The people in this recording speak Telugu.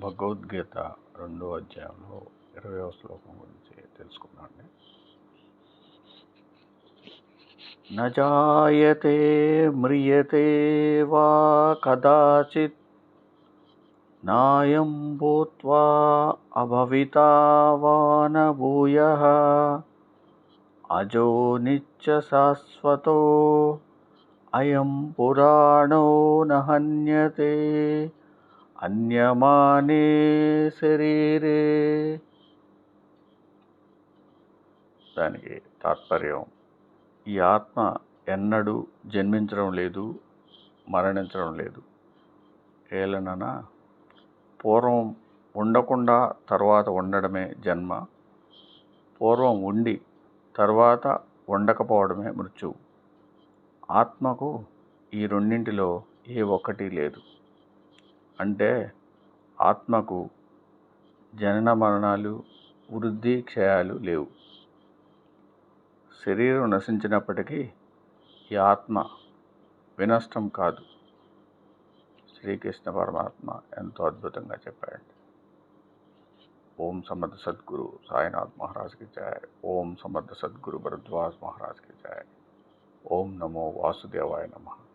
భగవద్గీత రెండో అధ్యాయంలో ఇరవయవ శ్లోకం గురించి తెలుసుకున్నాండి నజాయతే మ్రియతే వా కదాచిత్ నాయం భూత్వా అభవితా వా న భూయః అజో నిత్య శాశ్వతో అయం పురాణో న హన్యతే అన్యమానే శరీరే. దానికి తాత్పర్యం ఈ ఆత్మ ఎన్నడూ జన్మించడం లేదు మరణించడం లేదు. ఏలనన పూర్వం ఉండకుండా తర్వాత ఉండడమే జన్మ పూర్వం ఉండి తర్వాత ఉండకపోవడమే మృత్యువు ఆత్మకు ఈ రెండింటిలో ఏ ఒక్కటి లేదు. అంటే ఆత్మకు జనన మరణాలు వృద్ధి క్షయాలు లేవు. శరీరం నశించినప్పటికీ ఈ ఆత్మ వినష్టం కాదు. శ్రీకృష్ణ పరమాత్మ ఎంతో అద్భుతంగా చెప్పాడు ఓం సమర్థ సద్గురు సాయినాథ్ మహారాజ్కి జాయ్. ఓం సమర్థ సద్గురు భరద్వాజ్ మహారాజ్కి జాయ్. ఓం నమో వాసుదేవాయ నమః.